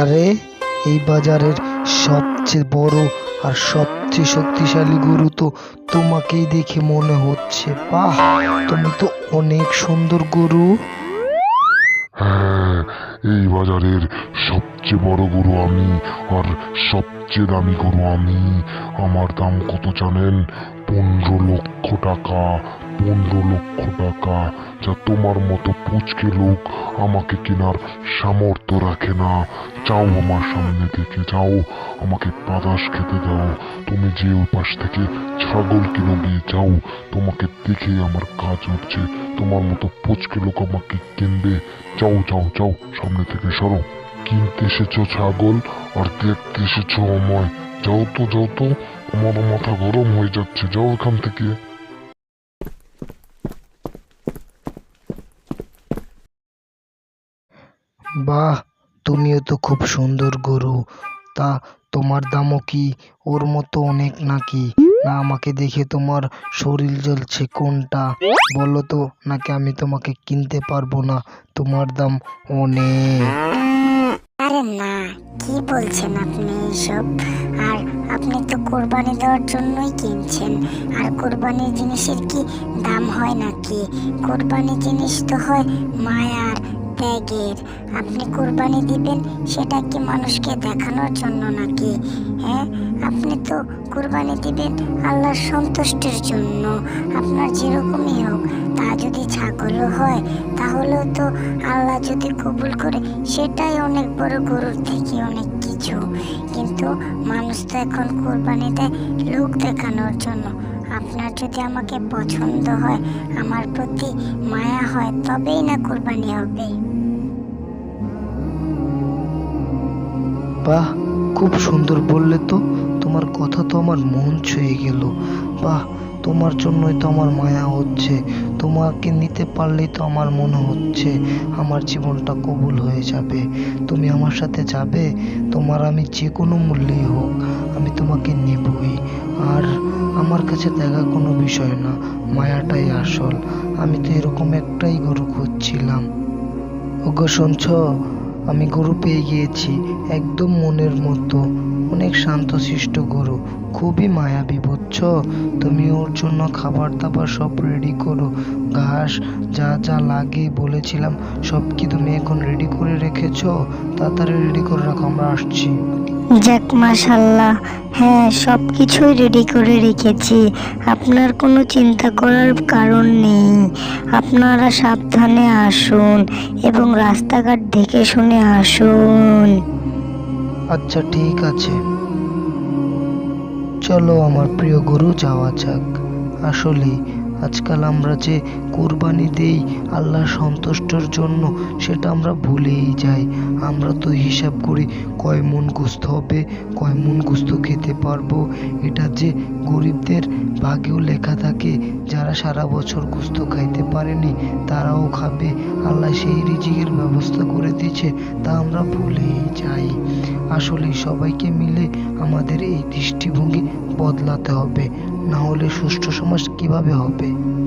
আরে, এই বাজারের সবচেয়ে বড় আর সবচেয়ে শক্তিশালী গরু তো তোমাকেই দেখে মনে হচ্ছে। বাহ, তুমি তো অনেক সুন্দর গরু। হ্যাঁ এই বাজারের সবচেয়ে বড় গরু আমি আর সবচেয়ে দামি গরু আমি। আমার দাম কত জানেন? পনেরো লক্ষ টাকা, পনেরো লক্ষ টাকা। যা তোমার মতো পুচকে লোক আমাকে কেনার সামর্থ্য রাখে না। যাও আমার সামনে থেকে যাও, আমাকে বাতাস খেতে দাও। তুমি যে ওই পাশ থেকে ছাগল কিনে দিয়ে যাও, তোমাকে দেখে আমার কাজ হচ্ছে তোমার মতো পুচকে লোক আমাকে কিনবে। যাও যাও যাও, সামনে থেকে সরো। কিনতে এসেছ ছাগল আর দেখতে এসেছ আমায়। যাও তো যাও তো, আমার মাথা গরম হয়ে যাচ্ছে। যাও এখান থেকে। বাহ, তুমিও তো খুব সুন্দর গরু। তা, তোমার দামও কি? ওর মতো অনেক নাকি? না, আমাকে দেখে তোমার শরীর জ্বলছে। কোনটা? বলো তো, নাকি আমি তোমাকে কিনতে পারব না? তোমার দাম অনেক। আরে না, কি বলছেন আপনি এসব? আর আপনি তো কোরবানি দেওয়ার জন্যই কিনছেন। আর কোরবানির জিনিসের কি দাম হয় নাকি? কোরবানি জিনিস তো হয় মায়ার। ত্যাগের আপনি কোরবানি দিবেন, সেটা কি মানুষকে দেখানোর জন্য নাকি? হ্যাঁ? আপনি তো কোরবানি দিবেন আল্লাহর সন্তুষ্টির জন্য, আপনার যেরকমই হোক। তা যদি ছাগলও হয়, তাহলেও তো আল্লাহ যদি কবুল করে, সেটাই অনেক বড় গরুর থেকে অনেক কিছু। কিন্তু মানুষ তো এখন কোরবানি দেয় লোক দেখানোর জন্য। আপনার যদি আমাকে পছন্দ হয়, আমার প্রতি মায়া হয়, তবেই না কোরবানি হবে। বাহ, খুব সুন্দর বললে তো। তোমার কথা তো আমার মন ছুঁয়ে গেল। বাহ তোমার জন্যই তো আমার মায়া হচ্ছে। তোমাকে নিতে পারলেই তো আমার মনে হচ্ছে। আমার জীবনটা কবুল হয়ে যাবে। তুমি আমার সাথে যাবে? তোমার আমি যে কোনো মূল্যেই হোক, আমি তোমাকে নেবই। আর আমার কাছে দেখা কোনো বিষয় না। মায়াটাই আসল। আমি তো এরকম একটাই গরু খুঁজছিলাম। ওগো, শুনছ? আমি গরু পেয়ে গিয়েছি, একদম মনের মতো। অনেক শান্তশিষ্ট গরু। খুবই মায়াবী, বুঝছ? তুমি ওর জন্য খাবার দাবার সব রেডি করো। ঘাস যা যা লাগে বলেছিলাম, সব কি তুমি এখন রেডি করে রেখেছ? তাড়াতাড়ি রেডি করে রাখো, আমরা আসছি। যাক মাশাল্লাহ হ্যাঁ সব কিছুই রেডি করে রেখেছি। আপনার কোনো চিন্তা করার কারণ নেই। আপনারা সাবধানে আসুন এবং রাস্তাঘাট দেখে শুনে আসুন। আচ্ছা ঠিক আছে। চলো আমার প্রিয় গুরু যাওয়া যাক। আসলে আজকাল আমরা যে কোরবানি দেই আল্লাহ সন্তুষ্টর জন্য, সেটা আমরা ভুলেই যাই। আমরা তো হিসাব করি কয় মন গোস্ত হবে, কয় মন গোস্ত খেতে পারব। এটা যে গরিবদের ভাগেও লেখা থাকে, যারা সারা বছর গোস্ত খাইতে পারেনি, তারাও খাবে। আল্লাহ সেই রিজিকের ব্যবস্থা করে দিয়েছে, তা আমরা ভুলেই যাই। আসলে সবাইকে মিলে আমাদের এই দৃষ্টিভঙ্গি বদলাতে হবে। না হলে সুষ্ঠু সমাজ কীভাবে হবে?